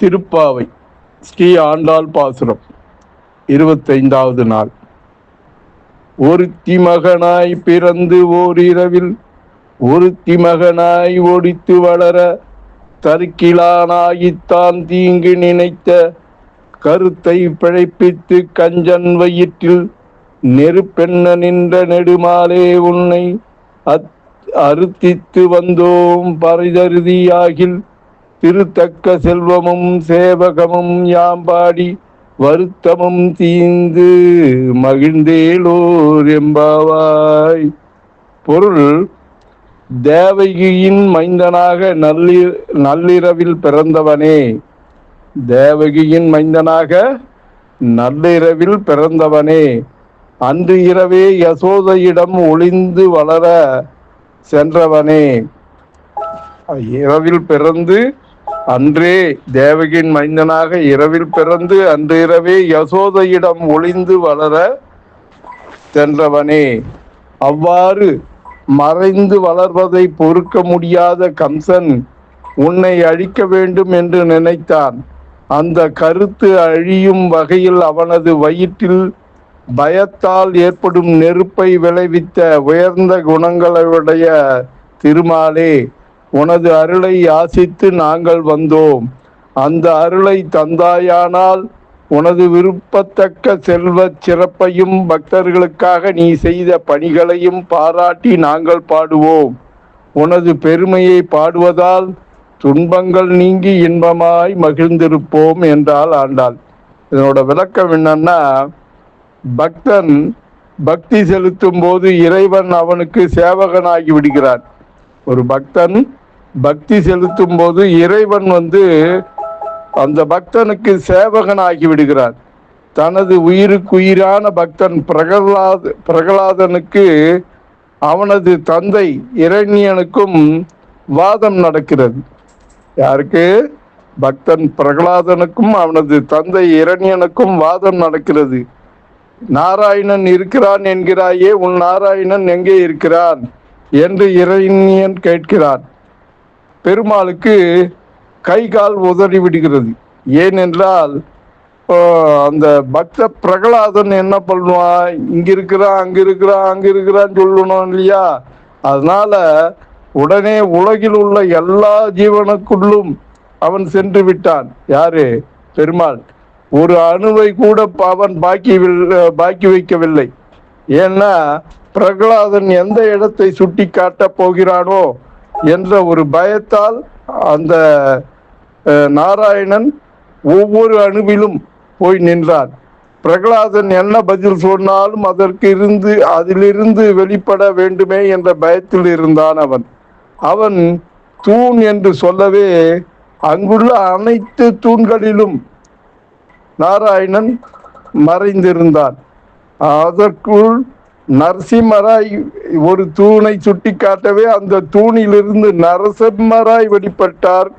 திருப்பாவை ஸ்ரீ ஆண்டாள் பாசுரம் இருபத்தைந்தாவது நாள். ஒருத்தி மகனாய் பிறந்து ஓரிரவில் ஒருத்தி மகனாய் ஒடித்து வளர தற்கிலானாயித்தான் தீங்கு நினைத்த கருத்தை பிழைப்பித்து கஞ்சன் வயிற்றில் நெருப்பெண்ண நின்ற நெடுமாலே உன்னை அத் அறுத்தித்து வந்தோம் பரிதருதியாகில் திருத்தக்க செல்வமும் சேவகமும் யாம்பாடி வருத்தமும் தீந்து மகிழ்ந்தேலோர் எம்பாவாய். பொருள் தேவகியின் மைந்தனாக நல்லி நள்ளிரவில் பிறந்தவனே. தேவகியின் மைந்தனாக நள்ளிரவில் பிறந்தவனே. அன்று இரவே யசோதையிடம் ஒளிந்து வளர சென்றவனே. இரவில் பிறந்து அன்றே தேவகியின் மைந்தனாக இரவில் பிறந்து அன்று இரவே யசோதையிடம் ஒளிந்து வளர சென்றவனே. அவ்வாறு மறைந்து வளர்வதை பொறுக்க முடியாத கம்சன் உன்னை அழிக்க வேண்டும் என்று நினைத்தான். அந்த கருத்து அழியும் வகையில் அவனது வயிற்றில் பயத்தால் ஏற்படும் நெருப்பை விளைவித்த உயர்ந்த குணங்களுடைய திருமாலே உனது அருளை யாசித்து நாங்கள் வந்தோம். அந்த அருளை தந்தாயானால் உனது விருப்பத்தக்க செல்வச் சிறப்பையும் பக்தர்களுக்காக நீ செய்த பணிகளையும் பாராட்டி நாங்கள் பாடுவோம். உனது பெருமையை பாடுவதால் துன்பங்கள் நீங்கி இன்பமாய் மகிழ்ந்திருப்போம் என்றால் ஆண்டாள். இதனோட விளக்கம் என்னன்னா பக்தன் பக்தி செலுத்தும் போது இறைவன் அவனுக்கு சேவகனாகி விடுகிறான் ஒரு பக்தன் பக்தி செலுத்தும் போது இறைவன் வந்து அந்த பக்தனுக்கு சேவகன் ஆகிவிடுகிறார் தனது உயிருக்கு உயிரான பக்தன் பிரகலாத பிரகலாதனுக்கு அவனது தந்தை இரண்யனுக்கும் வாதம் நடக்கிறது. யாருக்கு? பக்தன் பிரகலாதனுக்கும் அவனது தந்தை இரண்யனுக்கும் வாதம் நடக்கிறது. நாராயணன் இருக்கிறான் என்கிறாயே உன் நாராயணன் எங்கே இருக்கிறான்? என்று இரண்யன் கேட்கிறான். பெருமாளுக்கு கை கால் உதறி விடுகிறது. ஏனென்றால் அந்த பக்த பிரகலாதன் என்ன பண்ணுவான் இங்க இருக்கிறான் அங்க இருக்கிறான் அங்க இருக்கிறான்னு சொல்லணும் இல்லையா? அதனால உடனே உலகில் உள்ள எல்லா ஜீவனுக்குள்ளும் அவன் சென்று விட்டான். யாரு? பெருமாள். ஒரு அணுவை கூட அவன் பாக்கி பாக்கி வைக்கவில்லை. ஏன்னா பிரகலாதன் எந்த இடத்தை சுட்டி காட்டப் போகிறானோ என்ற ஒரு பயத்தால் அந்த நாராயணன் ஒவ்வொரு அணுவிலும் போய் நின்றான் பிரகலாதன் என்ன பதில் சொன்னாலும் அதற்கு இருந்து அதிலிருந்து வெளிப்பட வேண்டுமே என்ற பயத்தில் இருந்தான் அவன். அவன் தூண் என்று சொல்லவே அங்குள்ள அனைத்து தூண்களிலும் நாராயணன் மறைந்திருந்தான். அதற்குள் நரசிம்மராய் ஒரு தூணை சுட்டி காட்டவே அந்த தூணிலிருந்து நரசிம்மராய் வெளிப்பட்டார்.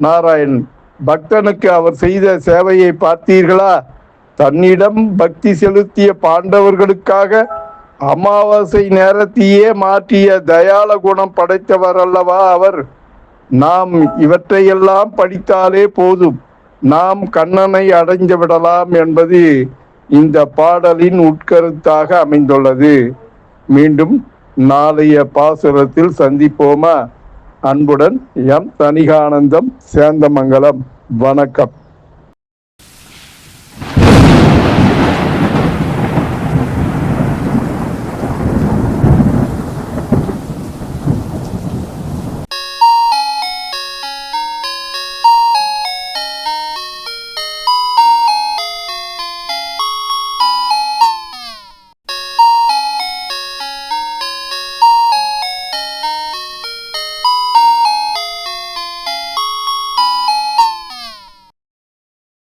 நாராயண் பக்தனுக்கு அவர் செய்த சேவையை பார்த்தீர்களா? தன்னிடம் பக்தி செலுத்திய பாண்டவர்களுக்காக அமாவாசை நேரத்தையே மாற்றிய தயால குணம் படைத்தவர் அல்லவா அவர்? நாம் இவற்றையெல்லாம் படித்தாலே போதும். நாம் கண்ணனை அடைந்து விடலாம் என்பது இந்த பாடலின் உட்கருத்தாக அமைந்துள்ளது. மீண்டும் நாளைய பாசுரத்தில் சந்திப்போமா? அன்புடன் எம் தனிகானந்தம் சேந்தமங்கலம். வணக்கம்.